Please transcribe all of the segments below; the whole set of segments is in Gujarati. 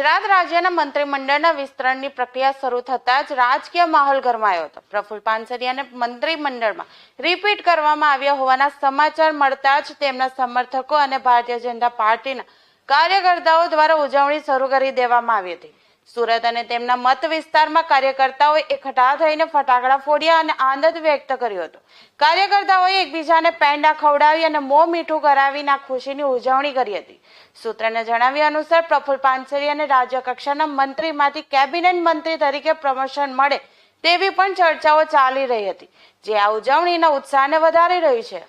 ગુજરાત રાજ્યના મંત્રીમંડળના વિસ્તરણની પ્રક્રિયા શરૂ થતાં જ રાજકીય માહોલ ગરમાયો હતો. પ્રફુલ પાનસરિયાને મંત્રીમંડળમાં રિપીટ કરવામાં આવ્યા હોવાના સમાચાર મળતા જ તેમના સમર્થકો અને ભારતીય જનતા પાર્ટીના કાર્યકર્તાઓ દ્વારા ઉજવણી શરૂ કરી દેવામાં આવી હતી. સુરત અને તેમના મત વિસ્તારમાં કાર્યકર્તાઓએ એકઠા થઈને ફટાકડા ફોડ્યા અને આનંદ વ્યક્ત કર્યો હતો. કાર્યકર્તાઓએ એકબીજાને પેંડા ખવડાવી અને મો મીઠું કરાવીને આ ખુશીની ઉજવણી કરી હતી. સૂત્રને જણાવ્યા અનુસાર પ્રફુલ પાનસરી રાજ્ય કક્ષાના મંત્રીમાંથી કેબિનેટ મંત્રી તરીકે પ્રમોશન મળે તેવી પણ ચર્ચાઓ ચાલી રહી હતી જે આ ઉજવણીના ઉત્સાહને વધારી રહી છે.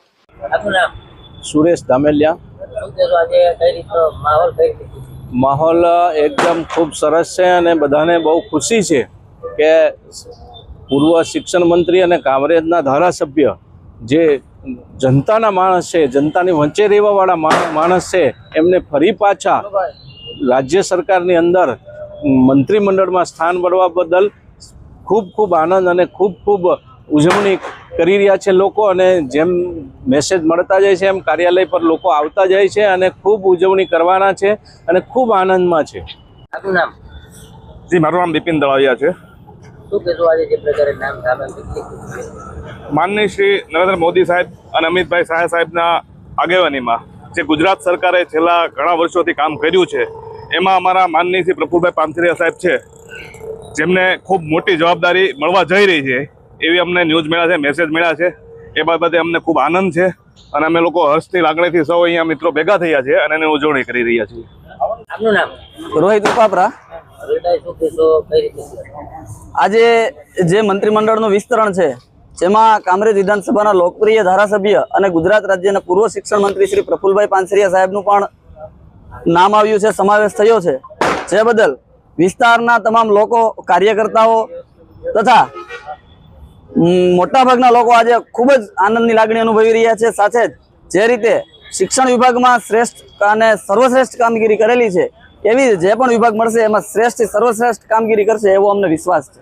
સુરેશ ધામેલિયા. માહોલ એકદમ ખૂબ સરસ છે અને બધાને બહુ ખુશી છે કે પૂર્વ શિક્ષણ મંત્રી અને કામરેજના ધારાસભ્ય જે જનતાના માણસ છે, જનતાની વચ્ચે રહેવાવાળા માણસ છે, એમને ફરી પાછા રાજ્ય સરકારની અંદર મંત્રીમંડળમાં સ્થાન મળવા બદલ ખૂબ ખૂબ આનંદ અને ખૂબ ખૂબ ઉજવણી કરી રહ્યા છે લોકો અને જેમ મેસેજ મળતા જાય છે એમ કાર્યાલય પર લોકો આવતા જાય છે અને ખૂબ ઉજવણી કરવાના છે અને ખૂબ આનંદમાં છે. આપનું નામ? જી મારું નામ બિપિન દળાવિયા છે? માનનીય શ્રી નરેન્દ્ર મોદી સાહેબ અને અમિતભાઈ શાહ સાહેબના આગેવાનીમાં જે ગુજરાત સરકારે છેલ્લા ઘણા વર્ષોથી કામ કર્યું છે એમાં અમારા માનની શ્રી પ્રફુલભાઈ પાંથરિયા સાહેબ છે જેમને ખૂબ મોટી જવાબદારી મળવા જઈ રહી છે. એવી અમને ન્યૂઝ મળ્યા છે મેસેજ મળ્યા છે. એ બાબતે અમને ખૂબ આનંદ છે અને અમે લોકો હર્ષની લાગણીથી સૌ અહીંયા મિત્રો ભેગા થયા છે અને એની ઉજવણી કરી રહ્યા છીએ. આપનું નામ? રોહિત ઉપાપરા? આજે જે મંત્રીમંડળનું વિસ્તરણ છે જેમાં કામરેજ વિધાનસભાના લોકપ્રિય ધારાસભ્ય અને ગુજરાત રાજ્યના પૂર્વ શિક્ષણ મંત્રી શ્રી પ્રફુલભાઈ પાનસરિયા સાહેબનું પણ નામ આવ્યું છે સમાવેશ થયો છે. જે બદલ વિસ્તારના તમામ લોકો કાર્યકર્તાઓ તથા મોટાભાગના લોકો આજે ખૂબ જ આનંદની લાગણી અનુભવી રહ્યા છે. સાથે જ જે રીતે શિક્ષણ વિભાગમાં શ્રેષ્ઠ અને સર્વશ્રેષ્ઠ કામગીરી કરેલી છે, એવી જે પણ વિભાગ મળશે, એમાં શ્રેષ્ઠ સર્વશ્રેષ્ઠ કામગીરી કરશે એવો અમને વિશ્વાસ છે.